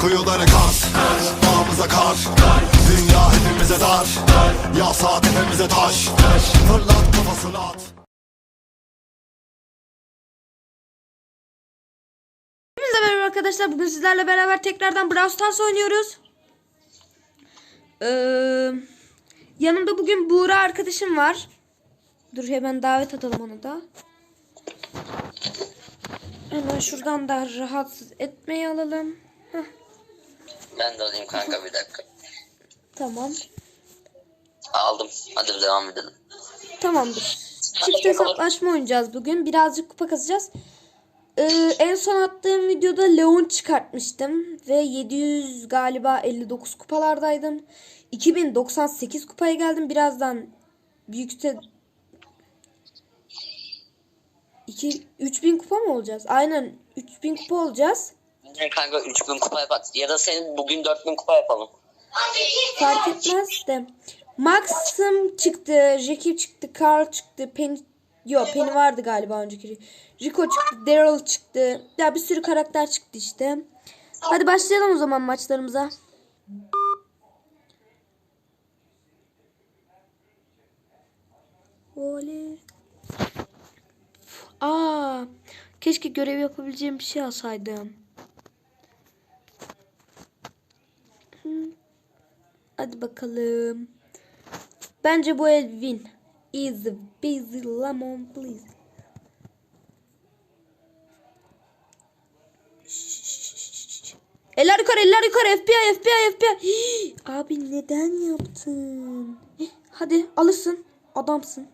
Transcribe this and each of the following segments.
Kuyuları kaz Dağımıza kar Dünya hepimize dar Yasa tepemize taş Fırlat kafasını at merhaba arkadaşlar. Bugün sizlerle beraber tekrardan Brawl Stars oynuyoruz. Ee, yanımda bugün Buğra arkadaşım var. Dur hemen davet atalım onu da. Hemen şuradan da rahatsız etmeyi alalım. Ben de alayım kanka bir dakika. tamam. Aldım. Hadi devam edelim. Tamamdır. Çift hesaplaşma oynayacağız bugün. Birazcık kupa kasacağız. Ee, en son attığım videoda Leon çıkartmıştım. Ve 700 galiba 59 kupalardaydım. 2098 kupaya geldim. Birazdan büyükse 2 3000 kupa mı olacağız? Aynen 3000 kupa olacağız. Yine kanka 3000 kupa yapak. Ya da senin bugün 4000 kupa yapalım. Fark etmez de. Maxim çıktı, Jackie çıktı, Carl çıktı, Penny Yok Penny vardı galiba önceki. Rico çıktı, Daryl çıktı. Ya bir sürü karakter çıktı işte. Hadi başlayalım o zaman maçlarımıza. Oley. Aa, keşke görev yapabileceğim bir şey alsaydım. Hadi bakalım. Bence bu el win. Easy busy lemon please. Eller yukarı eller yukarı FBI FBI FBI. Abi neden yaptın? Hadi alırsın. Adamsın.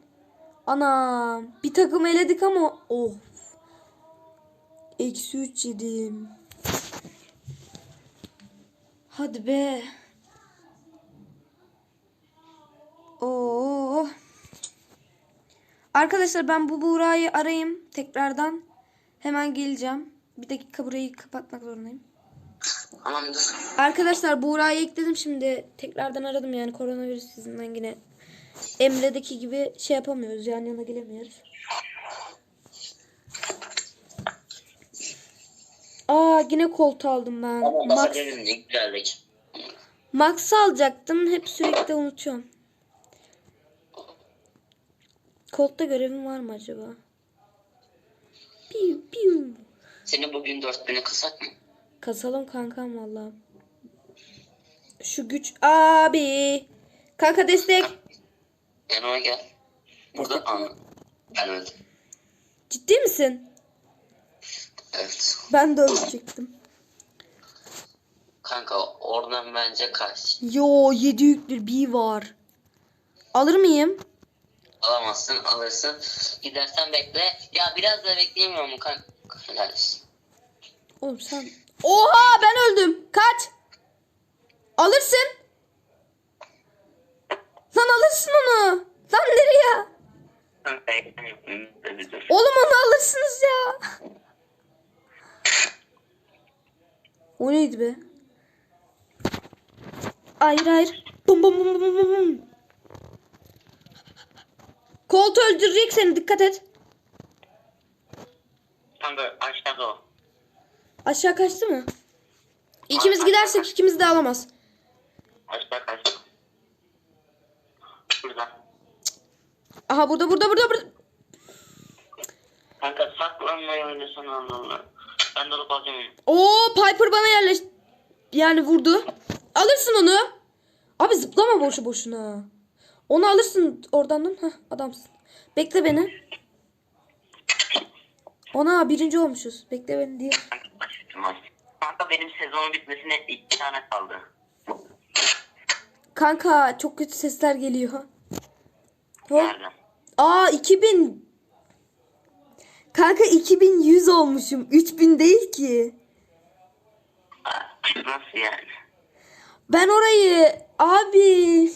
Ana bir takım eledik ama of. Eksi 3 yedim. Hadi be. Oo. Arkadaşlar ben bu Buğra'yı arayayım tekrardan. Hemen geleceğim. Bir dakika burayı kapatmak zorundayım. Tamamdır. Arkadaşlar Buğra'yı ekledim şimdi. Tekrardan aradım yani koronavirüs yüzünden yine Emre'deki gibi şey yapamıyoruz. Yan yana gelemiyoruz. Aa yine kolt aldım ben. Ama Max, demin ne güzellik. Max alacaktım. Hep sürekli unutuyorum. Colt'ta görevim var mı acaba? Piu piu. Senin bugün 4000'e kısak mı? Kasalım kankam valla. Şu güç abi. Kanka destek. Yanıma gel. Burada an. Ben öldüm. Ciddi misin? Evet. Ben de ölecektim. Kanka oradan bence kaç. Yo 7 yüklü bir var. Alır mıyım? Alamazsın alırsın. Gidersen bekle. Ya biraz da bekleyemiyor mu kanka? Helal. Oğlum sen. Oha ben öldüm. Kaç. Alırsın. Lan alırsın onu. Lan nereye? Oğlum onu alırsınız ya. O neydi be? Hayır hayır. Bum bum bum bum bum. Colt öldürecek seni dikkat et. Kanka aşağıda o. Aşağı kaçtı mı? İkimiz gidersek ikimiz de alamaz. Aşağı kaç. Burada. Aha burada burada burada burada. Kanka saklanmayı oynasana Allah. Ben de alacağım. Oo Piper bana yerleş yani vurdu. Alırsın onu. Abi zıplama boşu boşuna. Onu alırsın oradan. Heh, adamsın. Bekle beni. Ona birinci olmuşuz. Bekle beni diye. Kanka benim sezonun bitmesine iki tane kaldı. Kanka çok kötü sesler geliyor. Hop. Nereden? Aa 2000. Kanka 2100 olmuşum. 3000 değil ki. Nasıl yani? Ben orayı abi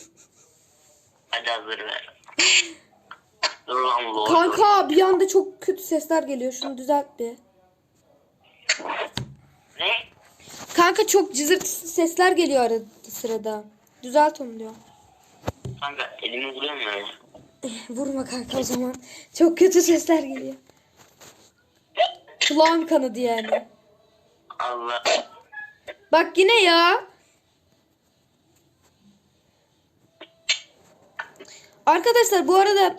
Hadi hazır ver. Dur lan lol. kanka bir anda çok kötü sesler geliyor. Şunu düzelt bir. Ne? Kanka çok cızırtı sesler geliyor arada sırada. Düzelt onu diyor. Kanka elimi vuruyor mu öyle? Vurma kanka o zaman. Çok kötü sesler geliyor. Kulağım kanadı yani. Allah. Bak yine ya. Arkadaşlar bu arada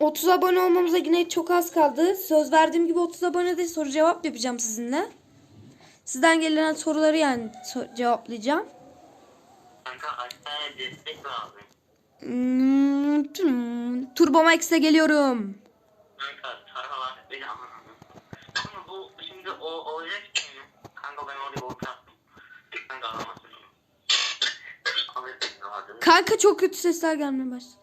30 abone olmamıza yine çok az kaldı. Söz verdiğim gibi 30 abonede soru cevap yapacağım sizinle. Sizden gelen soruları yani so- cevaplayacağım. Hmm. Turbo Max'e geliyorum. Kanka tarhalar beni anlamadım. Ama bu şimdi o olacak şey mi? Kanka ben oraya volta attım. Kanka alamazsın. Alırsın lazım. Kanka çok kötü sesler gelmeye başladı.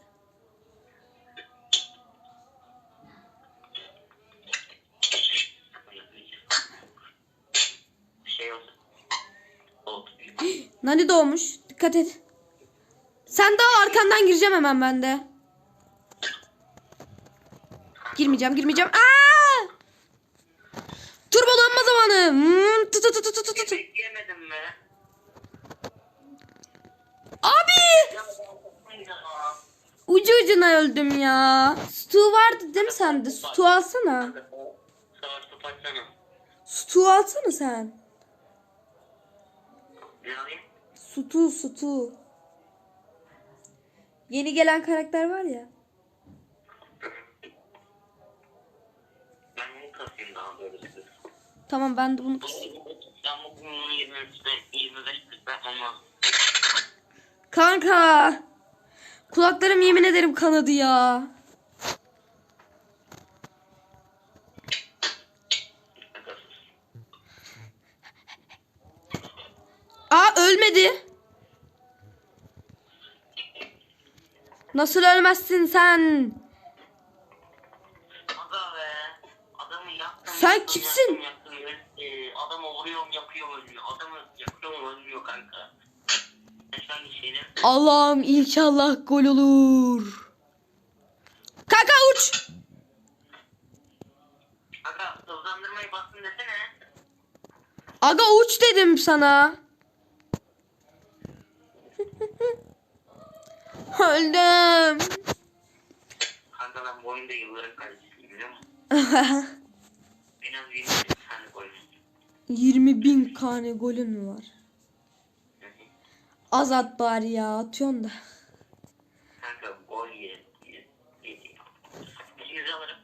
Nani doğmuş. Dikkat et. Sen daha arkandan gireceğim hemen ben de. Girmeyeceğim, girmeyeceğim. Aa! Turbolanma zamanı. Hmm, tut, tut, tut, tut, tut. Bekleyemedim be. Abi! Ucu ucuna öldüm ya. Stu vardı değil mi sende? Stu alsana. Stu alsana sen. Stu, Stu. Yeni gelen karakter var ya. Ben bunu kasayım daha doğrusu. Tamam ben de bunu... Ben bugün bunu 23'te 25'te yapmam lazım. Kanka! Kulaklarım yemin ederim kanadı ya. Nasıl ölmezsin sen? Aga be. Adamı yaktım. Sen yaktım, kimsin? Yaktım, yaktım. Ee, adamı vuruyorum yakıyorum ölmüyor. Adamı yakıyorum ölmüyor kanka. Allah'ım inşallah gol olur. Kanka uç. Aga hızlandırmayı bastın desene. Aga uç dedim sana. Öldüm. Kanka ben bu oyunda yılların kalecisiyim biliyor musun? En az 20 tane gol. 20 bin tane golün mü var? Az at bari ya atıyorsun da. Kanka gol ye. Yüzü alırım.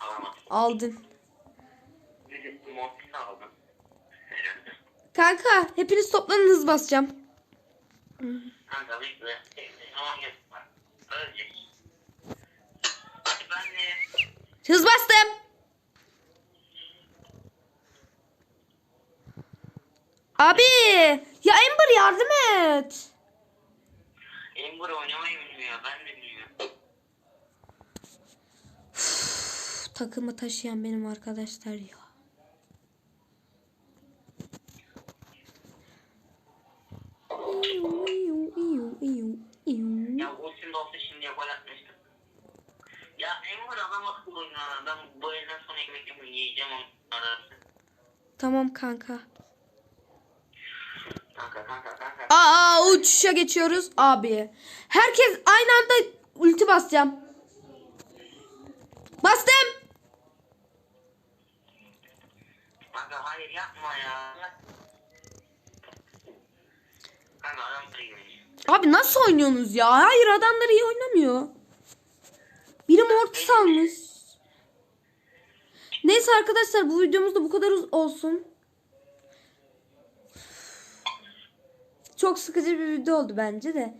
Alamam. Aldın. Aldım. Kanka hepiniz toplanın hız basacağım. Kanka de Hız bastım. Abi ya Ember yardım et. Ember oynamayı bilmiyor. Ben bilmiyorum. Takımı taşıyan benim arkadaşlar ya. Ultim de olsa şimdiye gol atmıştım. Ya Ember adam akıllı oynuyor. Ben bu elden sonra yemek yapıyorum. Yiyeceğim arası. Tamam kanka. Kanka kanka kanka. Aa uçuşa geçiyoruz abi. Herkes aynı anda ulti basacağım. Bastım. Kanka hayır yapma ya. Kanka adam da. Abi nasıl oynuyorsunuz ya? Hayır adamlar iyi oynamıyor. Biri mortis almış. Neyse arkadaşlar bu videomuz da bu kadar olsun. Çok sıkıcı bir video oldu bence de.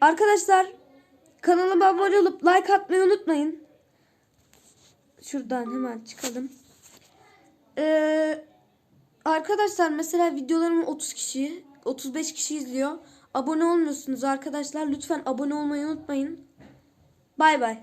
Arkadaşlar kanalıma abone olup like atmayı unutmayın. Şuradan hemen çıkalım. Ee, arkadaşlar mesela videolarımı 30 kişi, 35 kişi izliyor. Abone olmuyorsunuz arkadaşlar. Lütfen abone olmayı unutmayın. Bay bay.